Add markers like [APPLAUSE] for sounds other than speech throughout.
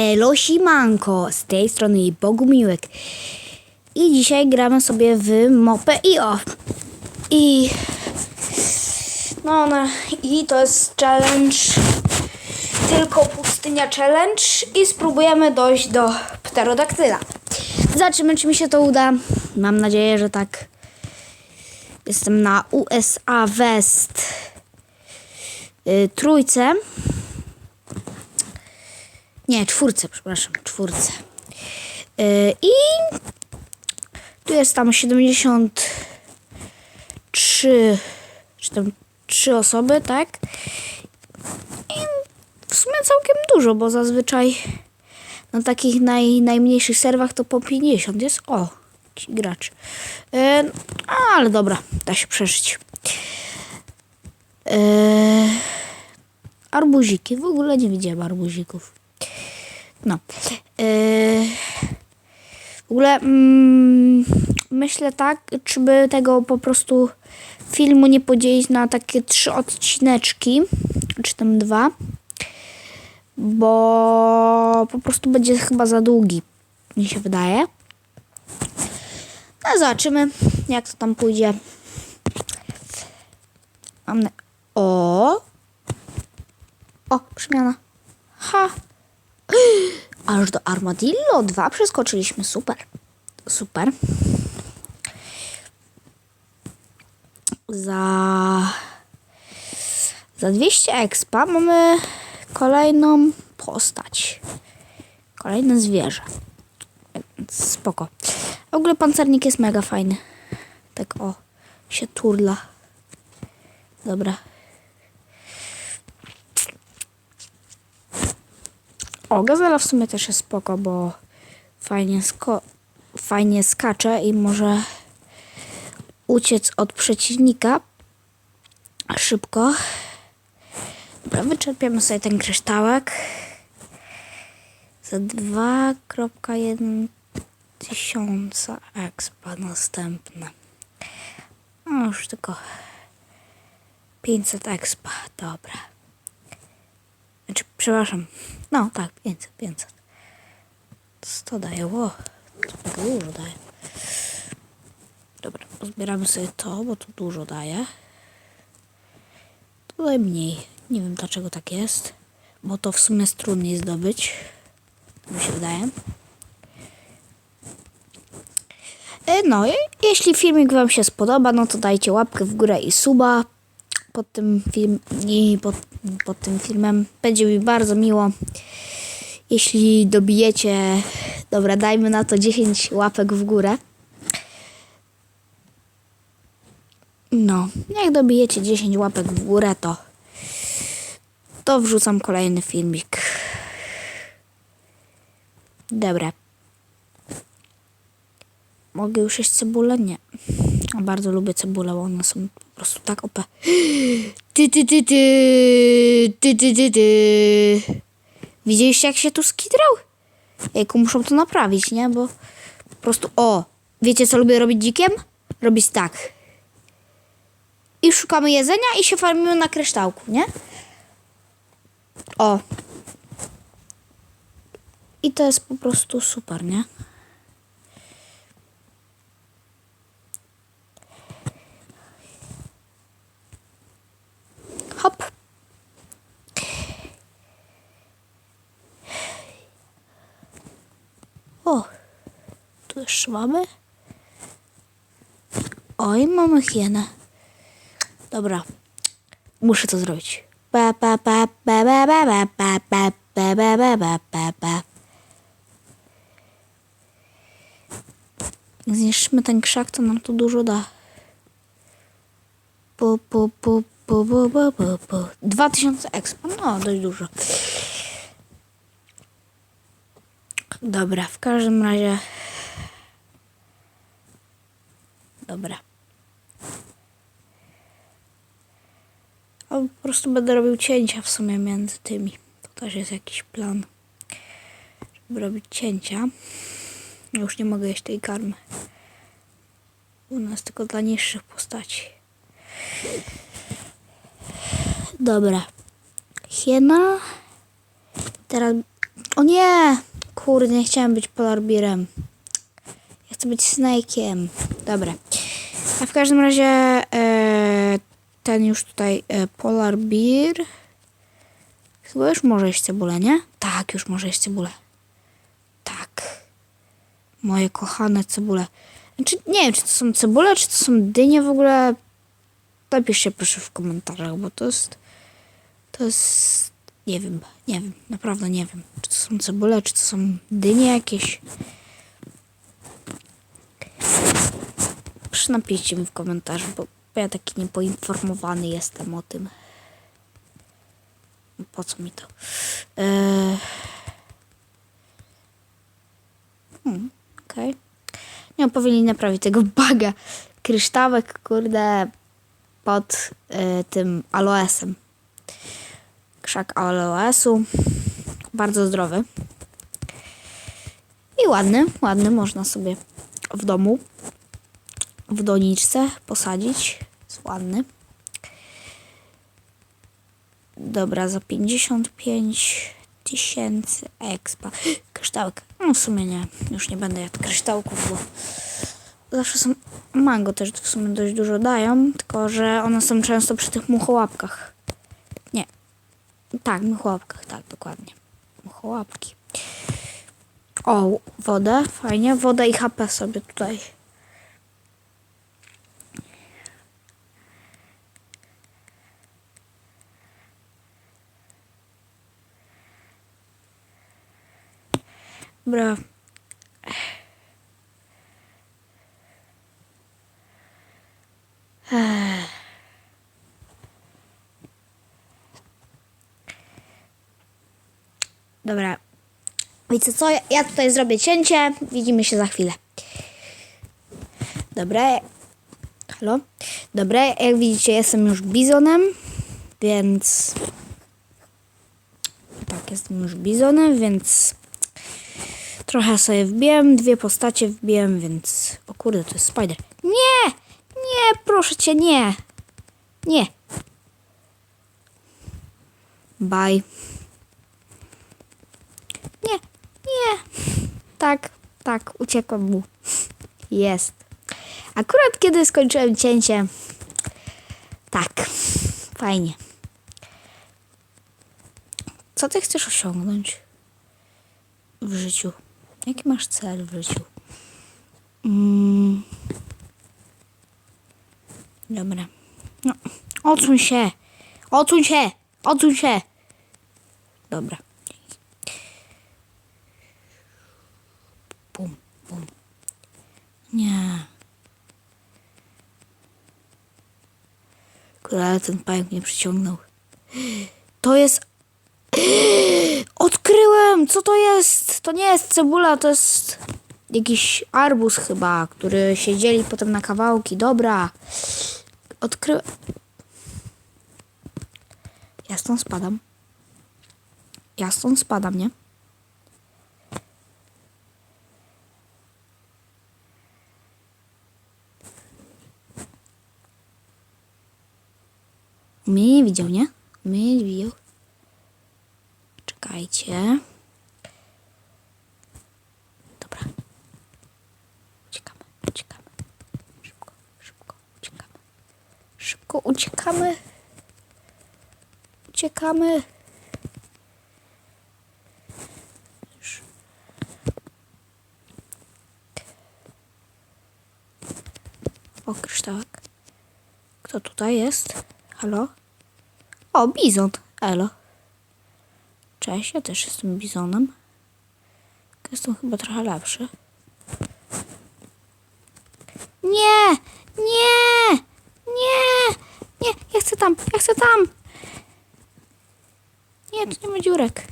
Elo Simanko, z tej strony Bogumiłek. I dzisiaj gramy sobie w Mopę i o. I no, no i to jest challenge tylko pustynia challenge i spróbujemy dojść do pterodaktyla. Zobaczymy czy mi się to uda. Mam nadzieję, że tak. Jestem na USA West y, trójce. Nie, czwórce, przepraszam, czwórce. Yy, I tu jest tam 73 czy tam 3 osoby, tak? I w sumie całkiem dużo, bo zazwyczaj na takich naj, najmniejszych serwach to po 50 jest. O, gracz. Yy, ale dobra, da się przeżyć. Yy, arbuziki. W ogóle nie widziałem arbuzików. No. Yy, w ogóle mm, myślę tak, czy by tego po prostu filmu nie podzielić na takie trzy odcineczki, czy tam dwa, bo po prostu będzie chyba za długi, mi się wydaje. No zobaczymy, jak to tam pójdzie. Mam na... O! O, przemiana. Ha! Aż do Armadillo 2 przeskoczyliśmy. Super. Super. Za... Za 200 expa mamy kolejną postać. Kolejne zwierzę. Spoko. W ogóle pancernik jest mega fajny. Tak o, się turla. Dobra. O, gazela w sumie też jest spoko, bo fajnie, sko- fajnie skacze i może uciec od przeciwnika szybko. Dobra, wyczerpiamy sobie ten kryształek. Za 2,1 tysiąca expa następne. No już tylko 500 expa, dobra. Znaczy, przepraszam. No, tak, 500, 500. 100 daje, ło. To dużo daje. Dobra, pozbieramy sobie to, bo to dużo daje. Tutaj mniej. Nie wiem dlaczego tak jest. Bo to w sumie jest trudniej zdobyć. Mi się wydaje. E, No, i jeśli filmik Wam się spodoba, no to dajcie łapkę w górę i suba pod tym film i pod, pod tym filmem. Będzie mi bardzo miło. Jeśli dobijecie, dobra, dajmy na to 10 łapek w górę. No, jak dobijecie 10 łapek w górę, to to wrzucam kolejny filmik. Dobra. Mogę już jeść cebulę? Nie. Bardzo lubię cebulę, bo one są prostu tak OP. [GASPS] Ty, ty, ty, ty, ty, ty, ty, ty. Widzieliście jak się tu skidrał? Jejku, muszą to naprawić, nie? Bo po prostu, o, wiecie co lubię robić dzikiem? Robić tak. I szukamy jedzenia i się farmimy na kryształku, nie? O. I to jest po prostu super, nie? Hop. O, tu jeszcze mamy. Oj, mamy hienę. Dobra, muszę to zrobić. Pa, pa, pa, pa, pa, pa, pa, pa, pa, pa, pa, pa, pa, pa. Jak zniszczymy ten krzak, to nam to dużo da. Po, po, po, po, po, po, po, po. 2000 expa, no dość dużo. Dobra, w każdym razie. Dobra. A po prostu będę robił cięcia w sumie między tymi. To też jest jakiś plan, żeby robić cięcia. Już nie mogę jeść tej karmy. U nas tylko dla niższych postaci. Dobra. Hiena. Teraz... O nie! Kurde, nie chciałem być Polarbirem. Ja chcę być Snake'iem. Dobra. A w każdym razie e, ten już tutaj e, Polar Bear. Chyba już może jeść cebulę, nie? Tak, już może jeść cebulę. Tak. Moje kochane cebule. Znaczy, nie wiem, czy to są cebule, czy to są dynie w ogóle. Napiszcie proszę w komentarzach, bo to jest... To jest... Nie wiem, nie wiem, naprawdę nie wiem. Czy to są cebule, czy to są dynie jakieś. Proszę napiszcie mi w komentarzu, bo ja taki niepoinformowany jestem o tym. Po co mi to? Eee... Hmm, okej. Nie no, powinni naprawić tego baga. Kryształek, kurde, pod e, tym aloesem. Krzak aloesu. Bardzo zdrowy. I ładny, ładny. Można sobie w domu, w doniczce posadzić. Jest ładny. Dobra, za 55 tysięcy expa. [GASPS] Kryształek. No w sumie nie. Już nie będę jadł kryształków, bo zawsze są... Mango też w sumie dość dużo dają, tylko że one są często przy tych muchołapkach. Tak, muchołapkach, tak, dokładnie. Muchołapki. O, wodę, fajnie. Wodę i HP sobie tutaj. Dobra. Dobra. Wiecie co? Ja tutaj zrobię cięcie. Widzimy się za chwilę. Dobra. Halo? Dobra, jak widzicie, jestem już bizonem, więc. Tak, jestem już bizonem, więc. Trochę sobie wbiłem, dwie postacie wbiłem, więc. O kurde, to jest spider. Nie! Nie, proszę cię, nie! Nie! Bye. Nie, nie. Tak, tak, uciekłem mu. Jest. Akurat kiedy skończyłem cięcie. Tak, fajnie. Co ty chcesz osiągnąć w życiu? Jaki masz cel w życiu? Mm. Dobra. No, odsuń się. Odsuń się. Odsuń się. Dobra. Nie. Kurde, ten pająk mnie przyciągnął. To jest... Odkryłem! Co to jest? To nie jest cebula, to jest jakiś arbuz chyba, który się dzieli potem na kawałki. Dobra. Odkryłem... Ja stąd spadam. Ja stąd spadam, nie? Mnie nie widział, nie? Mnie nie widział. Czekajcie. Dobra. Uciekamy, uciekamy. Szybko, szybko, uciekamy. Szybko uciekamy. Uciekamy. O, kryształek. Kto tutaj jest? Halo? O, bizon. Elo. Cześć, ja też jestem bizonem. Jestem chyba trochę lepszy. Nie! Nie! Nie! Nie! Ja chcę tam! Ja chcę tam! Nie, tu nie ma dziurek.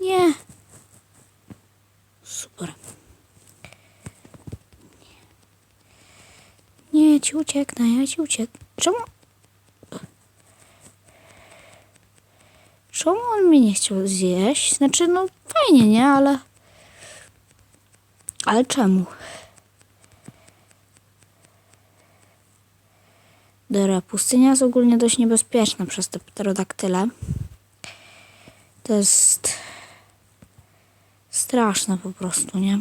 Nie. Super. Nie, ja ci ucieknę, ja ci ucieknę. Czemu? Czemu on mnie nie chciał zjeść? Znaczy, no fajnie, nie? Ale... Ale czemu? Dobra, pustynia jest ogólnie dość niebezpieczna przez te pterodaktyle. To jest straszne po prostu, nie?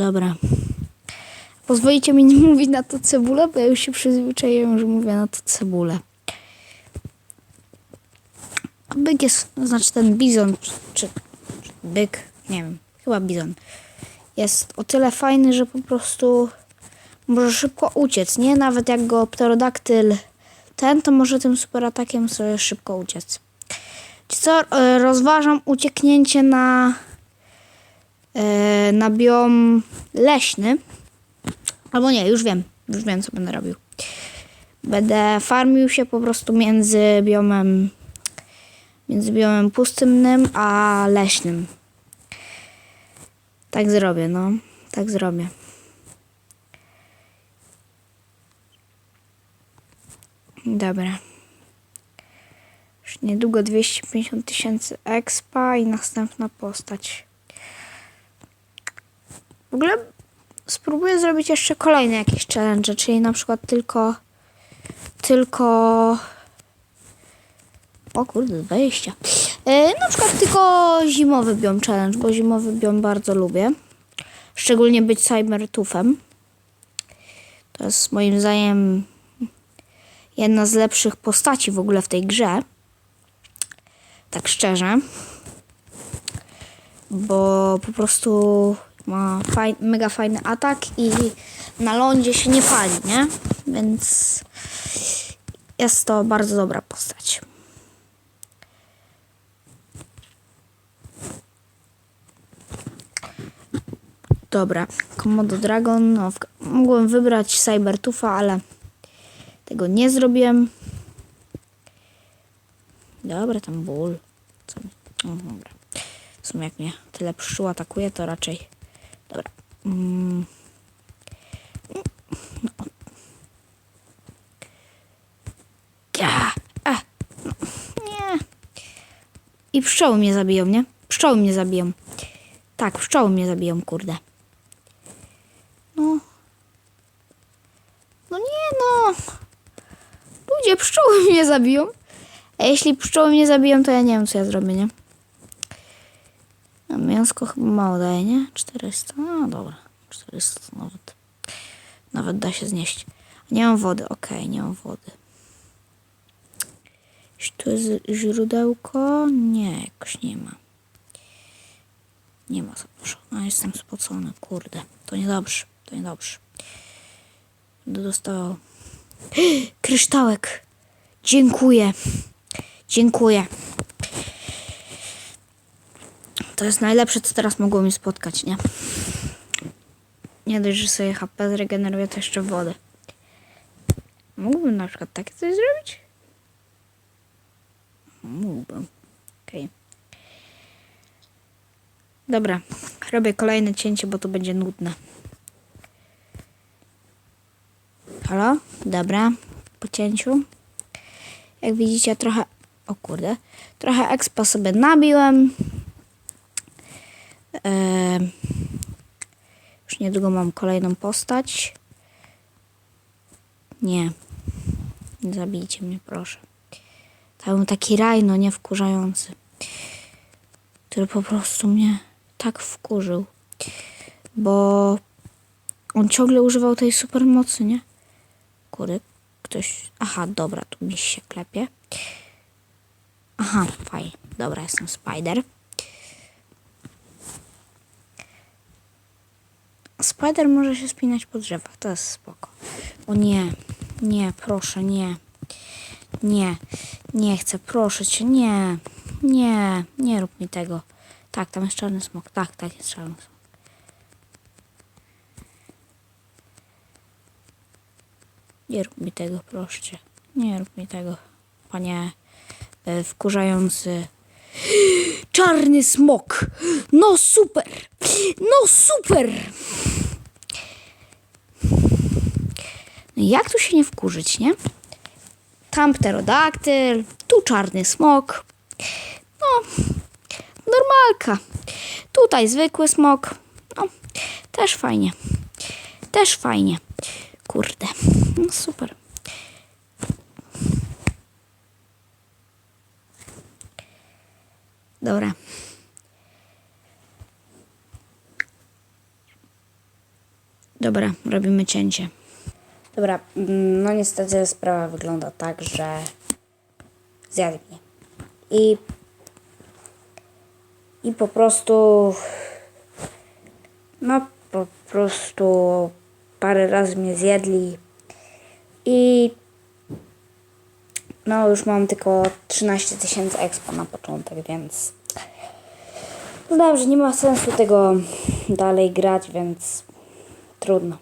Dobra. Pozwolicie mi nie [LAUGHS] mówić na to cebulę, bo ja już się przyzwyczaiłem, że mówię na to cebulę. A byk jest, znaczy ten bizon, czy, czy byk, nie wiem, chyba bizon, jest o tyle fajny, że po prostu może szybko uciec, nie? Nawet jak go pterodaktyl ten, to może tym super atakiem sobie szybko uciec. Ci Co, e, rozważam ucieknięcie na e, na biom leśny. Albo nie, już wiem, już wiem co będę robił. Będę farmił się po prostu między biomem między biomem pustynnym a leśnym. Tak zrobię, no. Tak zrobię. Dobra. Już niedługo 250 tysięcy expa i następna postać. W ogóle spróbuję zrobić jeszcze kolejne jakieś challenge, czyli na przykład tylko tylko o kurde, 20. E, na przykład tylko zimowy biom challenge, bo zimowy biom bardzo lubię. Szczególnie być cybertufem. To jest moim zdaniem jedna z lepszych postaci w ogóle w tej grze. Tak szczerze. Bo po prostu ma faj, mega fajny atak i na lądzie się nie pali, nie? Więc jest to bardzo dobra postać. Dobra, Komodo Dragon. No, mogłem wybrać Cybertufa, ale tego nie zrobiłem. Dobra, tam ból. Co? O, dobra. W sumie jak mnie tyle pszczół atakuje, to raczej... Dobra. Mm. No. Ja. A. Nie. I pszczoły mnie zabiją, nie? Pszczoły mnie zabiją. Tak, pszczoły mnie zabiją, kurde. No. No nie no. Ludzie, pszczoły [LAUGHS] mnie zabiją. A jeśli pszczoły mnie zabiją, to ja nie wiem, co ja zrobię, nie? Mięsko chyba mało daje, nie? 400. No dobra. 400 to nawet. Nawet da się znieść. Nie mam wody. Okej, nie mam wody. Czy tu jest źródełko? Nie, jakoś nie ma. Nie ma za dużo. A jestem spocony, kurde. To niedobrze, to niedobrze. Będę dostawał. [GASPS] Kryształek! Dziękuję. Dziękuję. To jest najlepsze, co teraz mogło mi spotkać, nie? Nie dość, że sobie HP zregeneruje, to jeszcze wodę. Mógłbym na przykład takie coś zrobić? Mógłbym. Okej. Dobra, robię kolejne cięcie, bo to będzie nudne. Halo? Dobra, po cięciu. Jak widzicie, trochę. O kurde. Trochę expa sobie nabiłem. Już niedługo mam kolejną postać. Nie. Nie zabijcie mnie, proszę. Tam taki rajno niewkurzający. Który po prostu mnie tak wkurzył. Bo on ciągle używał tej supermocy, nie? Kurde, ktoś... Aha, dobra, tu mi się klepie. Aha, fajnie. Dobra, jestem Spider. Spider może się spinać po drzewach, to jest spoko. O nie, nie, proszę, nie. Nie, nie chcę, proszę cię, nie. Nie, nie rób mi tego. Tak, tam jest czarny smok. Tak, tak, jest czarny smok. Nie rób mi tego, proszę cię. Nie rób mi tego, panie e, wkurzający. [GASPS] Czarny smok! No super! No super! No jak tu się nie wkurzyć, nie? Tam pterodaktyl, tu czarny smok. No, normalka. Tutaj zwykły smok. No, też fajnie. Też fajnie. Kurde. No super. Dobra. Dobra, robimy cięcie. Dobra, mm, no niestety sprawa wygląda tak, że zjadł mnie. I, i po prostu, no po prostu parę razy mnie zjedli i no już mam tylko 13 tysięcy expo na początek, więc uznałem, że nie ma sensu tego dalej grać, więc trudno.